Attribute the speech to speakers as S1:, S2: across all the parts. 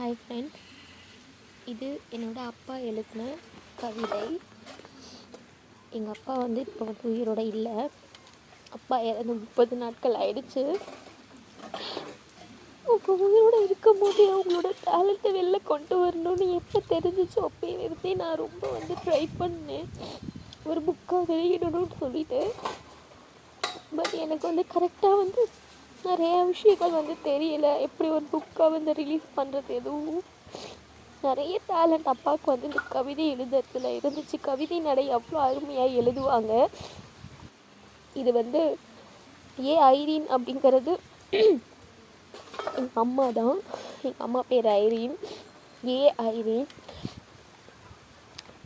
S1: Hi friend இது என்னோடய அப்பா எழுதின கவிதை. எங்கள் அப்பா வந்து இப்போ வந்து உயிரோட இல்லை. அப்பா இறந்து முப்பது நாட்கள் ஆயிடுச்சு. அவங்க உயிரோட இருக்கும் போதே அவங்களோட டேலண்ட்டை வெளில கொண்டு வரணும்னு எப்போ தெரிஞ்சிச்சோ அப்போயிலிருந்தே நான் ரொம்ப வந்து ட்ரை பண்ணேன். ஒரு புக்காக வெளியிடணும்னு சொல்லிட்டு. பட் எனக்கு வந்து கரெக்டாக வந்து நிறைய விஷயங்கள் வந்து தெரியல. எப்படி ஒரு புக்காக வந்து ரிலீஸ் பண்ணுறது எதுவும்? நிறைய டேலண்ட் அப்பாவுக்கு வந்து இந்த கவிதை எழுதுறதுல இருந்துச்சு. கவிதை நடை அவ்வளோ அருமையாக எழுதுவாங்க. இது வந்து ஏ ஐரீன் அப்படிங்கிறது. எங்கள் அம்மா தான். எங்கள் அம்மா பேர் ஐரீன். ஏ ஐரீன்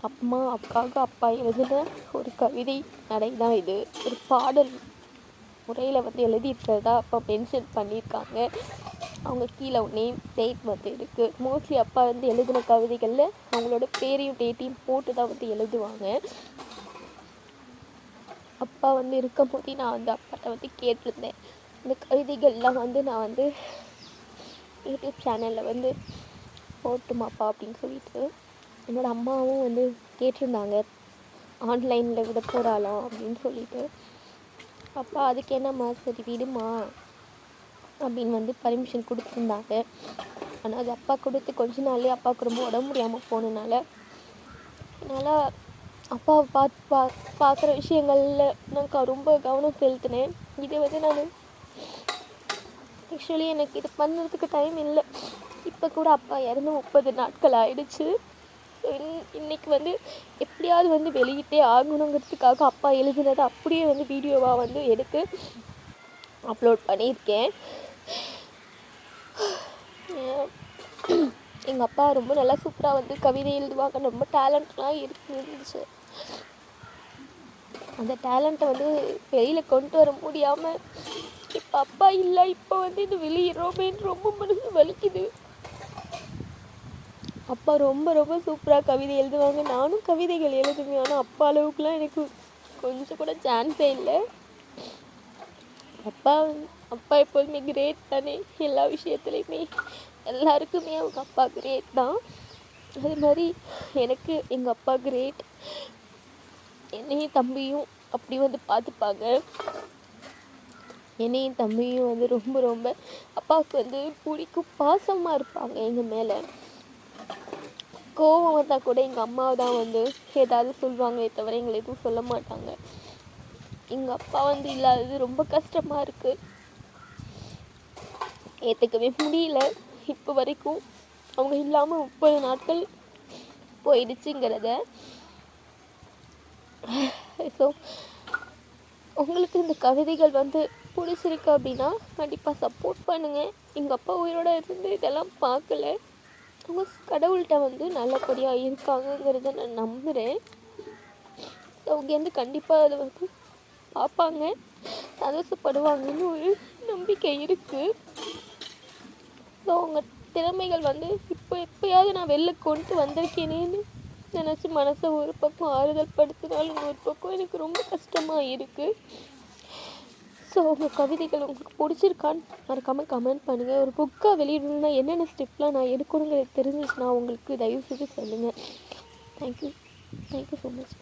S1: அம்மா அப்பாவுக்கு அப்பா எழுதின ஒரு கவிதை நடை தான் இது. ஒரு பாடல். முறையில் வந்து எழுதியிருக்கிறதா அப்போ மென்ஷன் பண்ணியிருக்காங்க. அவங்க கீழே நேம் டேட் வந்து இருக்குது மோஸ்ட்லி அப்பா வந்து எழுதின கவிதைகளில் அவங்களோட பேரையும் டேட்டையும் போட்டு தான் வந்து எழுதுவாங்க. அப்பா வந்து இருக்கும் போதே நான் வந்து அப்பாட்ட வந்து கேட்டிருந்தேன். இந்த கவிதைகள்லாம் வந்து நான் வந்து யூடியூப் சேனலில் வந்து போட்டுமாப்பா அப்படின்னு சொல்லிட்டு என்னோடய அம்மாவும் வந்து கேட்டிருந்தாங்க. ஆன்லைனில் விட போகிறாளாம் அப்படின்னு சொல்லிட்டு. அப்பா அதுக்கு என்னம்மா சரி விடுமா? அப்படின்னு வந்து பர்மிஷன் கொடுத்துருந்தாங்க. ஆனால் அது அப்பா கொடுத்து கொஞ்ச நாளே அப்பாவுக்கு ரொம்ப உடம்பு முடியாமல் போனதுனால என்னால் அப்பாவை பார்த்து பா பார்க்குற விஷயங்களில் நான் ரொம்ப கவனம் செலுத்தினேன். இதை வந்து நான் ஆக்சுவலி எனக்கு இது பண்ணுறதுக்கு டைம் இல்லை. இப்போ கூட அப்பா இறந்து முப்பது நாட்கள் ஆயிடுச்சு. இன்னைக்கு வந்து எப்படியாவது வந்து வெளியிட்டே ஆகணுங்கிறதுக்காக அப்பா எழுதுனதை அப்படியே வந்து வீடியோவாக வந்து எடுத்து அப்லோட் பண்ணியிருக்கேன். எங்கள் அப்பா ரொம்ப நல்லா சூப்பராக வந்து கவிதை எழுதுவாங்க. ரொம்ப டேலண்ட்லாம் இருந்துச்சு. அந்த டேலண்ட்டை வந்து வெளியில் கொண்டு வர முடியாமல் இப்போ அப்பா இல்லை இப்போ வந்து இது வெளியிடுறோமேன்னு ரொம்ப மனசு வலிக்குது. அப்பா ரொம்ப ரொம்ப சூப்பராக கவிதை எழுதுவாங்க. நானும் கவிதைகள் எழுதுவேன். ஆனால் அப்பா அளவுக்குலாம் எனக்கு கொஞ்சம் கூட சான்ஸே இல்லை. அப்பா அப்பா எப்போதுமே கிரேட் தானே. எல்லா விஷயத்துலையுமே எல்லாருக்குமே அவங்க அப்பா கிரேட் தான். அது மாதிரி எனக்கு எங்கள் அப்பா கிரேட் என்னையும் தம்பியும் அப்படி வந்து பார்த்துப்பாங்க. என்னையும் தம்பியும் வந்து ரொம்ப ரொம்ப அப்பாவுக்கு வந்து பிடிக்கும் பாசமாக இருப்பாங்க எங்கள் மேலே. கோவம் வந்தால் கூட எங்கள் அம்மா தான் வந்து ஏதாவது சொல்லுவாங்களே தவிர எங்களை எதுவும் சொல்ல மாட்டாங்க. எங்கள் அப்பா வந்து இல்லாதது ரொம்ப கஷ்டமாக இருக்குது ஏற்றுக்கவே முடியல. இப்போ வரைக்கும் அவங்க இல்லாமல் முப்பது நாட்கள் போயிடுச்சுங்கிறத. ஸோ உங்களுக்கு இந்த கவிதைகள் வந்து பிடிச்சிருக்கு அப்படின்னா கண்டிப்பாக சப்போர்ட் பண்ணுங்கள் எங்கள் அப்பா உயிரோட இருந்து இதெல்லாம் பார்க்கல. அவங்க கடவுள்கிட்ட வந்து நல்லபடியாக இருக்காங்கங்கிறத நான் நம்புகிறேன் அவங்க வந்து கண்டிப்பாக அதை வந்து பார்ப்பாங்க. சந்தோஷப்படுவாங்கன்னு ஒரு நம்பிக்கை இருக்குது ஸோ அவங்க திறமைகள் வந்து இப்போ எப்போயாவது நான் வெளில கொண்டு வந்திருக்கேனேன்னு நினச்சி மனசை ஒரு பக்கம் ஆறுதல் படுத்தினாலும் ஒரு பக்கம் எனக்கு ரொம்ப கஷ்டமாக இருக்குது ஸோ உங்கள் கவிதைகள் உங்களுக்கு பிடிச்சிருக்கான்னு மறக்காமல் கமெண்ட் பண்ணுங்கள் ஒரு புக்காக வெளியிடணுன்னா என்னென்ன ஸ்டெப்லாம் நான் எடுக்கணுங்கிறது தெரிஞ்சிச்சுன்னா உங்களுக்கு தயவு செஞ்சு சொல்லுங்கள் தேங்க்யூ தேங்க்யூ ஸோ மச்